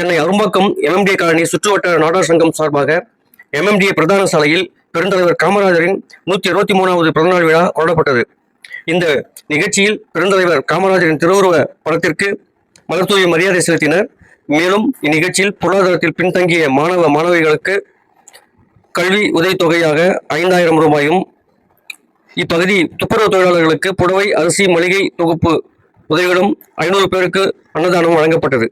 Chennai Arumbakkam MMDA colony சுற்றுவட்டார நாடார் சங்கம் சார்பாக எம்எம்டிஏ பிரதான சாலையில் பெருந்தலைவர் காமராஜரின் நூற்றி இருபத்தி மூணாவது பிறந்தநாள் விழா கொண்டாடப்பட்டது. இந்த நிகழ்ச்சியில் பெருந்தலைவர் காமராஜரின் திருவுருவ படத்திற்கு மலர்தூவி மரியாதை செலுத்தினர். மேலும் இந்நிகழ்ச்சியில் பொருளாதாரத்தில் பின்தங்கிய மாணவ மாணவிகளுக்கு கல்வி உதவித்தொகையாக ஐந்தாயிரம் ரூபாயும் இப்பகுதி துப்புரவு தொழிலாளர்களுக்கு புடவை அரிசி மளிகை தொகுப்பு உதவிகளும் ஐநூறு பேருக்கு அன்னதானம் வழங்கப்பட்டது.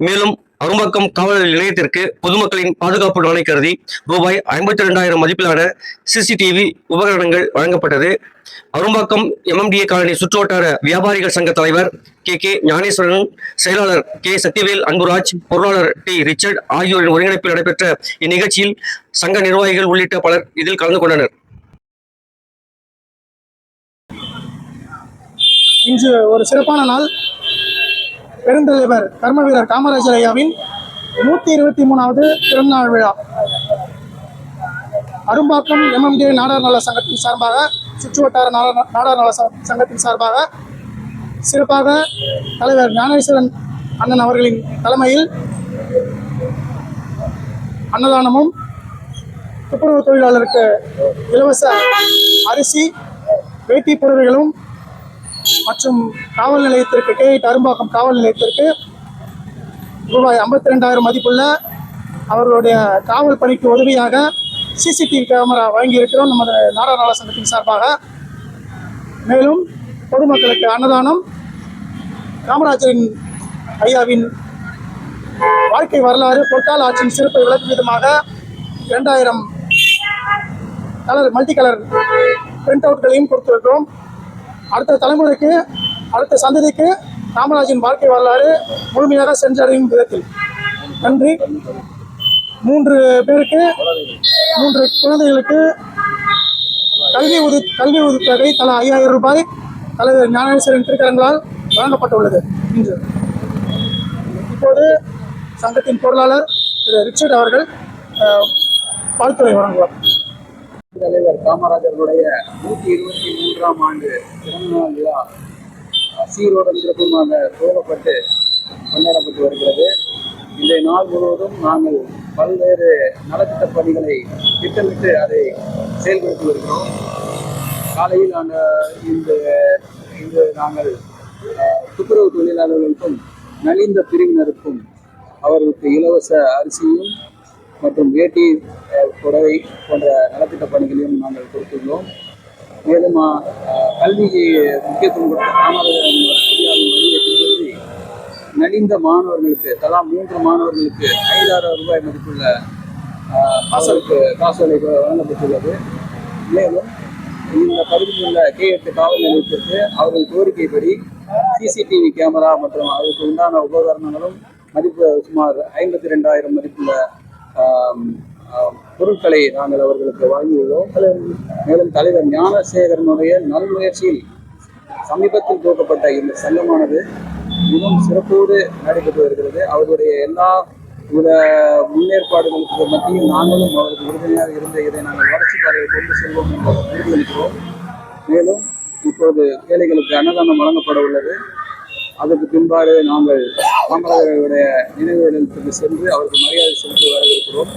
மேலும் அரும்பாக்கம் காவல் நிலையத்திற்கு பொதுமக்களின் பாதுகாப்பு நலனை கருதி ரூபாய் ஐம்பத்தி ரெண்டாயிரம் மதிப்பிலான சிசிடிவி உபகரணங்கள் வழங்கப்பட்டது. அரும்பாக்கம் எம்எம்டிஏ காலனி சுற்றுவட்டார வியாபாரிகள் சங்க தலைவர் கே கே ஞானேஸ்வரன் செயலாளர் கே சத்யவேல் அன்புராஜ் பொருளாளர் டி ரிச்சர்ட் ஆகியோரின் ஒருங்கிணைப்பில் நடைபெற்ற இந்நிகழ்ச்சியில் சங்க நிர்வாகிகள் உள்ளிட்ட பலர் இதில் கலந்து கொண்டனர். இன்று ஒரு சிறப்பான நாள். பெருந்தலைவர் கர்ம வீரர் காமராஜர் ஐயாவின் நூற்றி இருபத்தி மூணாவது பிறந்தநாள் விழா. அரும்பாக்கம் எம்எம்டி நாடார் நல சங்கத்தின் சார்பாக சுற்றுவட்டார நாடார் நாடார் நல சங்கத்தின் சார்பாக சிறப்பாக தலைவர் ஞானேஸ்வரன் அண்ணன் அவர்களின் தலைமையில் அன்னதானமும் துப்புரவு தொழிலாளருக்கு இலவச அரிசி வேட்டி புடவைகளும் மற்றும் காவல் நிலையத்திற்கு கே அரும்பாக்கம் காவல் நிலையத்திற்கு ரூபாய் ஐம்பத்தி ரெண்டாயிரம் மதிப்புள்ள அவர்களுடைய காவல் பணிக்கு உதவியாக சிசிடிவி கேமரா வழங்கியிருக்கிறோம் நமது நாடார் சங்கத்தின் சார்பாக. மேலும் பொதுமக்களுக்கு அன்னதானம் காமராஜரின் ஐயாவின் வாழ்க்கை வரலாறு பொற்கால ஆட்சியின் சிறப்பை விளக்கும் விதமாக இரண்டாயிரம் கலர் மல்டி கலர் பிரிண்ட் அவுட்களையும் கொடுத்திருக்கிறோம். அடுத்த தலைமுறைக்கு அடுத்த சந்ததிக்கு காமராஜின் வாழ்க்கை வரலாறு முழுமையாக சென்றடையும் விதத்தில். நன்றி. மூன்று பேருக்கு மூன்று குழந்தைகளுக்கு கல்வி உதவி கல்வி உதவித்தொகை தலா ஐயாயிரம் ரூபாய் தலைவர் ஞானேஸ்வரன் திருக்கரங்களால் வழங்கப்பட்டுள்ளது. இன்று. இப்போது சங்கத்தின் பொருளாளர் திரு ரிச்சர்ட் அவர்கள் வாழ்த்துறை வழங்குவார். தலைவர் காமராஜர்களுடைய நூற்றி இருபத்தி மூன்றாம் ஆண்டு பிறந்தநாள் விழா சீரோடும் சிறப்புமாக துவங்கப்பட்டு கொண்டாடப்பட்டு வருகிறது. இன்றைய நாள் முழுவதும் நாங்கள் பல்வேறு நலத்திட்ட பணிகளை திட்டமிட்டு அதை செயல்படுத்தி வருகிறோம். காலையில் அந்த இந்த இன்று நாங்கள் துப்புரவு தொழிலாளர்களுக்கும் நலிந்த பிரிவினருக்கும் அவர்களுக்கு இலவச அரிசியும் மற்றும் வேட்டி புடவை போன்ற நலத்திட்ட பணிகளையும் நாங்கள் கொடுத்துள்ளோம். மேலும் கல்விக்கு முக்கியத்துவம் கொடுத்த காமராஜர் வழியை நலிந்த மாணவர்களுக்கு தலா மூன்று மாணவர்களுக்கு ஐந்தாயிரம் ரூபாய் மதிப்புள்ள காசலுக்கு காசோலை வழங்கப்பட்டுள்ளது. மேலும் இந்த பகுதியில் உள்ள கே எட்டு காவல் நிலையத்திற்கு அவர்கள் கோரிக்கைப்படி சிசிடிவி கேமரா மற்றும் அதற்கு உண்டான உபகரணங்களும் மதிப்பு சுமார் ஐம்பத்தி ரெண்டாயிரம் மதிப்புள்ள பொருட்களை நாங்கள் அவர்களுக்கு வழங்கியுள்ளோம் மேலும் தலைவர் ஞானசேகரனுடைய நல்முயற்சியில் சமீபத்தில் துவக்கப்பட்ட இந்த சங்கமானது மிகவும் சிறப்போடு நடைபெற்று வருகிறது. அவருடைய எல்லா வித முன்னேற்பாடுகளுக்கு மத்தியில் நாங்களும் அவருக்கு உறுதுணையாக இருந்த இதை நாங்கள் வளர்ச்சி பாதையை கொண்டு செல்வோம் என்று உறுதியளிக்கிறோம். மேலும் இப்போது ஏழைகளுக்கு அன்னதானம் வழங்கப்பட உள்ளது. அதற்கு பின்பாடு நாங்கள் காமராஜருடைய நினைவு இடத்துக்கு சென்று அவருக்கு மரியாதை செலுத்தி வரவிருக்கிறோம்